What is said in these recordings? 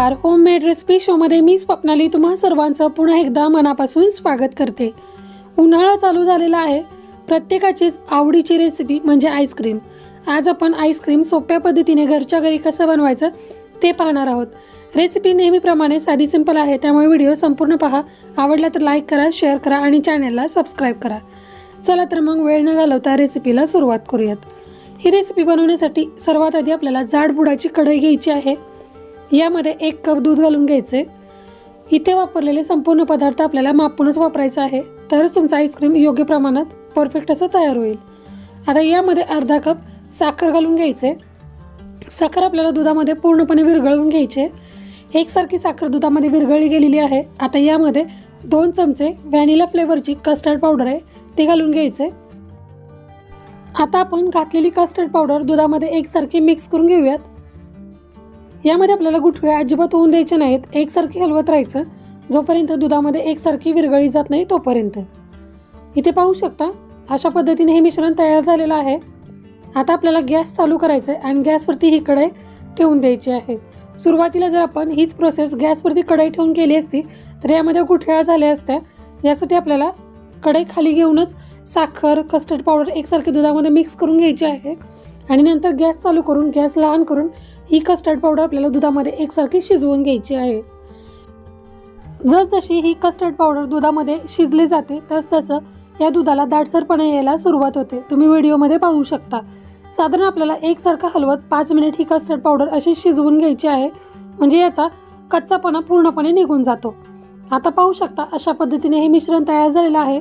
नमस्कार. Homemade recipe शोमध्ये मी स्वप्नाली तुम्हा सर्वांचं पुन्हा एकदा मनापासून स्वागत करते. उन्हाळा चालू झालेला आहे. प्रत्येकाचीच आवडीची रेसिपी म्हणजे आईस्क्रीम आज आपण आईस्क्रीम सोप्या पद्धतीने घरच्या घरी कसं बनवायचं ते पाहणार आहोत. रेसिपी नेहमीप्रमाणे साधी सिंपल आहे. त्यामुळे व्हिडिओ संपूर्ण पहा. आवडला तर लाईक करा शेअर करा आणि चॅनलला सबस्क्राईब करा. चला तर मग वेळ न घालवता रेसिपीला सुरुवात करूयात. ही रेसिपी बनवण्यासाठी सर्वात आधी आपल्याला जाड बुडाची कढई घ्यायची आहे. यामध्ये एक कप दूध घालून घ्यायचे. इथे वापरलेले संपूर्ण पदार्थ आपल्याला मापूनच वापरायचा आहे. तरच तुमचं आईस्क्रीम योग्य प्रमाणात परफेक्ट असं तयार होईल. आता यामध्ये अर्धा कप साखर घालून घ्यायचे. साखर आपल्याला दुधामध्ये पूर्णपणे विरघळवून घ्यायचे. एकसारखी साखर दुधामध्ये विरघळली गेलेली आहे. आता यामध्ये दोन चमचे व्हॅनिला फ्लेवरची कस्टर्ड पावडर आहे ते घालून घ्यायचे. आता आपण घातलेली कस्टर्ड पावडर दुधामध्ये एकसारखी मिक्स करून घेऊयात. यामध्ये आपल्याला गुठळ्या अजिबात होऊन द्यायच्या नाहीत. एकसारखी हलवत राहायचं. जोपर्यंत दुधामध्ये एकसारखी विरघळी जात नाही तोपर्यंत. इथे पाहू शकता अशा पद्धतीने हे मिश्रण तयार झालेलं आहे. आता आपल्याला गॅस चालू करायचं आहे आणि गॅसवरती ही कढई ठेवून द्यायची आहे. सुरुवातीला जर आपण हीच प्रोसेस गॅसवरती कढई ठेवून केली असती तर यामध्ये गुठळ्या झाल्या असत्या. यासाठी आपल्याला कढई खाली घेऊनच साखर कस्टर्ड पावडर एकसारखे दुधामध्ये मिक्स करून घ्यायची आहे. आणि नंतर गॅस चालू करून गॅस लहान करून ही कस्टर्ड पावडर आपल्याला दुधामध्ये एकसारखी शिजवून घ्यायची आहे. जसजशी ही कस्टर्ड पावडर दुधामध्ये शिजली जाते तसतसं या दुधाला दाटसरपणा यायला सुरुवात होते. तुम्ही व्हिडिओमध्ये पाहू शकता. साधारण आपल्याला एकसारखं हलवत पाच मिनिट ही कस्टर्ड पावडर अशी शिजवून घ्यायची आहे म्हणजे याचा कच्चापणा पूर्णपणे निघून जातो. आता पाहू शकता अशा पद्धतीने हे मिश्रण तयार झालेलं आहे.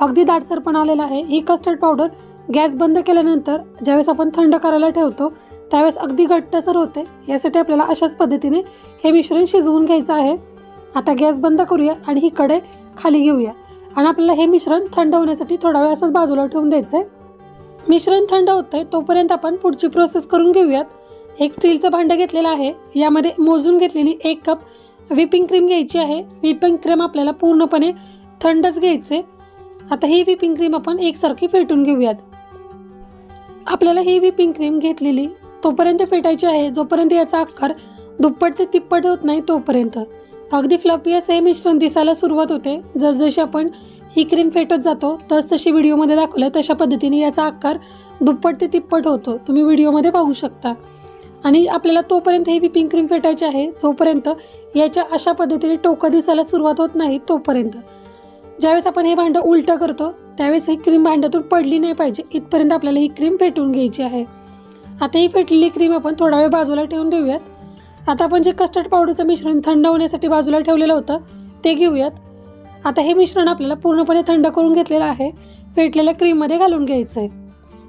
अगदी दाटसरपणा आलेलं आहे. ही कस्टर्ड पावडर गॅस बंद केल्यानंतर ज्यावेळेस आपण थंड करायला ठेवतो त्यावेळेस अगदी घट्टसर होते. यासाठी आपल्याला अशाच पद्धतीने हे मिश्रण शिजवून घ्यायचं आहे. आता गॅस बंद करूया आणि ही कडे खाली घेऊया. आणि आपल्याला हे मिश्रण थंड होण्यासाठी थोडा वेळ असंच बाजूला ठेवून द्यायचं आहे मिश्रण थंड होतंय तोपर्यंत आपण पुढची प्रोसेस करून घेऊयात. एक स्टीलचं भांडं घेतलेलं आहे. यामध्ये मोजून घेतलेली एक कप व्हिपिंग क्रीम घ्यायची आहे. व्हिपिंग क्रीम आपल्याला पूर्णपणे थंडच घ्यायचे आता ही व्हिपिंग क्रीम आपण एकसारखी फेटून घेऊयात. आपल्याला ही व्हिपिंग क्रीम घेतलेली तोपर्यंत फेटायची आहे. जोपर्यंत याचा आकार दुप्पट ते तिप्पट होत नाही तोपर्यंत. अगदी फ्लफी असं हे मिश्रण दिसायला सुरुवात होते. जसजशी आपण ही क्रीम फेटत जातो तस तशी व्हिडिओमध्ये दाखवलं तशा पद्धतीने याचा आकार दुप्पट ते तिप्पट होतो. तुम्ही व्हिडिओमध्ये पाहू शकता. आणि आपल्याला तोपर्यंत ही व्हिपिंग क्रीम फेटायची आहे. जोपर्यंत याच्या अशा पद्धतीने टोकं दिसायला सुरुवात होत नाही तोपर्यंत. ज्यावेळेस आपण हे भांडं उलटं करतो त्यावेळेस ही क्रीम भांड्यातून पडली नाही पाहिजे. इथपर्यंत आपल्याला ही क्रीम फेटून घ्यायची आहे. आता ही फेटलेली क्रीम आपण थोडा वेळ बाजूला ठेवून देऊयात. आता आपण जे कस्टर्ड पावडरचं मिश्रण थंड होण्यासाठी बाजूला ठेवलेलं होतं ते घेऊयात. आता हे मिश्रण आपल्याला पूर्णपणे थंड करून घेतलेलं आहे. फेटलेल्या क्रीममध्ये घालून घ्यायचं आहे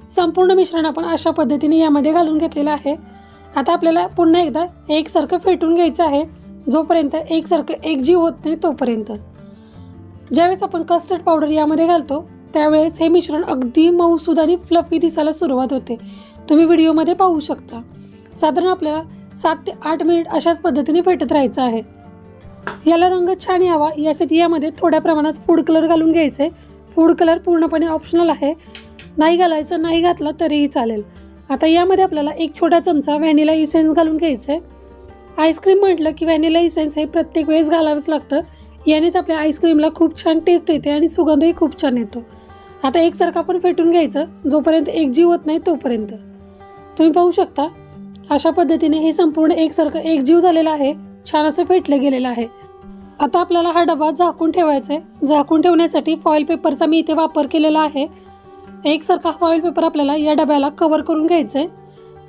संपूर्ण मिश्रण आपण अशा पद्धतीने यामध्ये घालून घेतलेलं आहे. आता आपल्याला पुन्हा एकदा एकसारखं फेटून घ्यायचं आहे जोपर्यंत एकसारखं एकजीव होत नाही तोपर्यंत. ज्यावेळेस आपण कस्टर्ड पावडर यामध्ये घालतो त्यावेळेस हे मिश्रण अगदी मऊसूद आणि फ्लफी दिसायला सुरुवात होते. तुम्ही व्हिडिओमध्ये पाहू शकता. साधारण आपल्याला सात ते आठ मिनिट अशाच पद्धतीने फेटत राहायचं आहे. याला रंग छान यावा यासाठी यामध्ये थोड्या प्रमाणात फूड कलर घालून घ्यायचे. फूड कलर पूर्णपणे ऑप्शनल आहे. नाही घालायचं नाही घातलं तरीही चालेल. आता यामध्ये आपल्याला एक छोटा चमचा व्हॅनिला इसेन्स घालून घ्यायचं. आहे आईस्क्रीम म्हटलं की व्हॅनिला इसेन्स हे प्रत्येक वेळेस घालावंच लागतं. यानेच आपल्या आईस्क्रीमला खूप छान टेस्ट येते आणि सुगंधही खूप छान येतो. आता एकसारखा आपण फेटून घ्यायचं. जोपर्यंत एकजीव होत नाही तोपर्यंत. तुम्ही पाहू शकता अशा पद्धतीने हे संपूर्ण एकसारखं एक जीव झालेलं आहे छान असं फेटलं गेलेलं आहे. आता आपल्याला हा डबा झाकून ठेवायचा आहे झाकून ठेवण्यासाठी फॉईल पेपरचा मी इथे वापर केलेला आहे. एकसारखा फॉईल पेपर आपल्याला या डब्याला कवर करून घ्यायचं आहे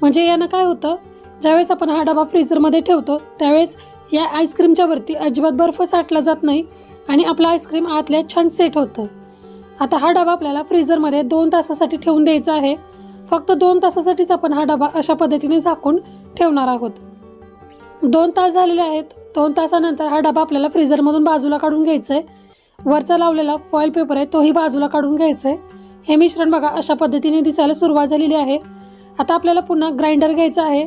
म्हणजे यानं काय होतं ज्यावेळेस आपण हा डबा फ्रीझरमध्ये ठेवतो त्यावेळेस या आईस्क्रीमच्या वरती अजिबात बर्फ साठला जात नाही आणि आपलं आईस्क्रीम आतल्या छान सेट होतं. आता हा डबा आपल्याला फ्रीझरमध्ये दोन तासासाठी ठेवून द्यायचा आहे. फक्त दोन तासासाठीच आपण हा डबा अशा पद्धतीने झाकून ठेवणार आहोत. दोन तास झालेले आहेत. दोन तासानंतर हा डबा आपल्याला फ्रीझरमधून बाजूला काढून घ्यायचा आहे वरचा लावलेला फॉईल पेपर आहे तोही बाजूला काढून घ्यायचा आहे हे मिश्रण बघा अशा पद्धतीने दिसायला सुरुवात झालेली आहे. आता आपल्याला पुन्हा ग्राइंडर घ्यायचं आहे.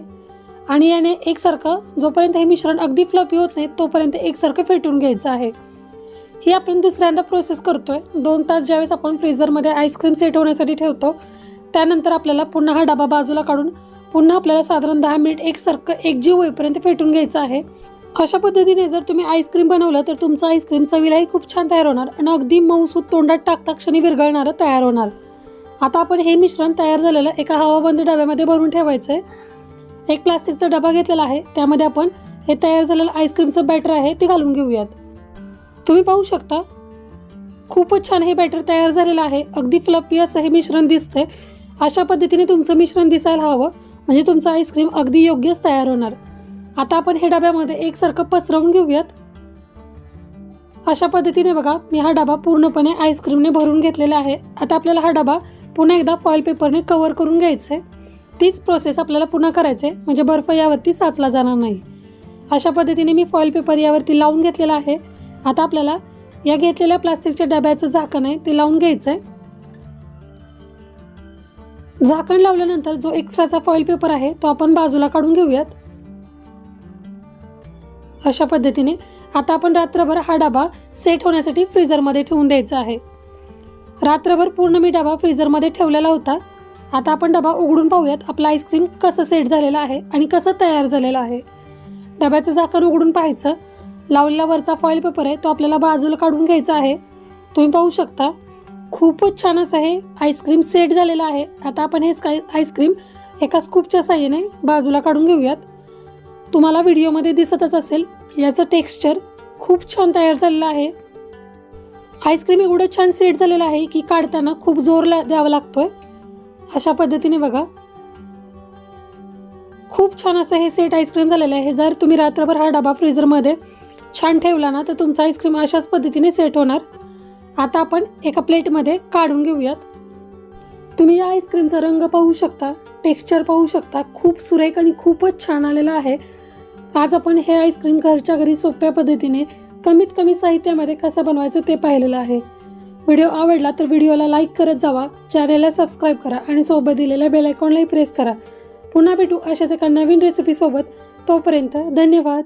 आणि याने एकसारखं जोपर्यंत हे मिश्रण अगदी फ्लपी होत नाही तोपर्यंत एकसारखं फेटून घ्यायचं आहे. ही आपण दुसऱ्यांदा प्रोसेस करतोय. दोन तास ज्यावेळेस आपण फ्रीझरमध्ये आईस्क्रीम सेट होण्यासाठी ठेवतो त्यानंतर आपल्याला पुन्हा हा डबा बाजूला काढून पुन्हा आपल्याला साधारण दहा मिनिट एक सारखं एक एकजीव होईपर्यंत फेटून घ्यायचं आहे. अशा पद्धतीने जर तुम्ही आईस्क्रीम बनवलं तर तुमचं आईस्क्रीम चवीलाही खूप छान तयार होणार आणि अगदी मऊसूत तोंडात टाकता क्षणी विरघळणारं तयार होणार. आता आपण हे मिश्रण तयार झालेलं एका हवाबंद डब्यामध्ये भरून ठेवायचं आहे एक प्लास्टिकचा डबा घेतलेला आहे. त्यामध्ये आपण हे तयार झालेलं आईस्क्रीमचं बॅटर आहे ते घालून घेऊयात. तुम्ही पाहू शकता खूपच छान हे बॅटर तयार झालेलं आहे. अगदी फ्लपी असं हे मिश्रण दिसतंय. अशा पद्धतीने तुमचं मिश्रण दिसायला हवं. म्हणजे तुमचं आईस्क्रीम अगदी योग्यच तयार होणार. आता आपण हे डब्यामध्ये एकसारखं पसरवून घेऊयात. अशा पद्धतीने बघा मी हा डबा पूर्णपणे आईस्क्रीमने भरून घेतलेला आहे. आता आपल्याला हा डबा पुन्हा एकदा फॉईल पेपरने कव्हर करून घ्यायचं आहे तीच प्रोसेस आपल्याला पुन्हा करायचं आहे म्हणजे बर्फ यावरती साचला जाणार नाही. अशा पद्धतीने मी फॉईल पेपर यावरती लावून घेतलेला आहे. आता आपल्याला या घेतलेल्या प्लास्टिकच्या डब्याचं झाकण आहे ते लावून घ्यायचं आहे झाकण लावल्यानंतर जो एक्स्ट्राचा फॉईल पेपर आहे तो आपण बाजूला काढून घेऊयात. अशा पद्धतीने आता आपण रात्रभर हा डबा सेट होण्यासाठी फ्रीजरमध्ये ठेवून द्यायचा आहे. रात्रभर पूर्ण मी डबा फ्रीजरमध्ये ठेवलेला होता. आता आपण डबा उघडून पाहूयात आपलं आईस्क्रीम कसं सेट झालेलं आहे आणि कसं तयार झालेलं आहे. डब्याचं झाकण उघडून पाहायचं. लावलेला वरचा फॉईल पेपर आहे तो आपल्याला बाजूला काढून घ्यायचा आहे. तुम्ही पाहू शकता. खूपच छान असं हे आईस्क्रीम सेट झालेलं आहे. आता आपण हे स्काय आईस्क्रीम एका स्कूपच्या साह्याने बाजूला काढून घेऊयात. तुम्हाला व्हिडिओमध्ये दिसतच असेल याचं टेक्स्चर खूप छान तयार झालेलं आहे. आईस्क्रीम एवढं छान सेट झालेलं आहे की काढताना खूप जोर ला द्यावा लागतोय. अशा पद्धतीने बघा. खूप छान असं हे सेट आईस्क्रीम झालेलं आहे. जर तुम्ही रात्रभर हा डबा फ्रीजरमध्ये छान ठेवला ना तर तुमचा आईस्क्रीम अशाच पद्धतीने सेट होणार. आता आपण एका प्लेटमध्ये काढून घेऊयात. तुम्ही या आईस्क्रीमचा रंग पाहू शकता टेक्स्चर पाहू शकता. खूप सुरेख आणि खूपच छान आलेलं आहे. आज आपण हे आईस्क्रीम घरच्या घरी सोप्या पद्धतीने कमीत कमी साहित्यामध्ये कसं बनवायचं ते पाहिलेलं आहे. व्हिडिओ आवडला तर व्हिडिओला लाईक करत जावा चॅनेलला सबस्क्राईब करा आणि सोबत दिलेल्या बेल आयकॉनलाही प्रेस करा. पुन्हा भेटू अशाच एका नवीन रेसिपीसोबत तोपर्यंत धन्यवाद.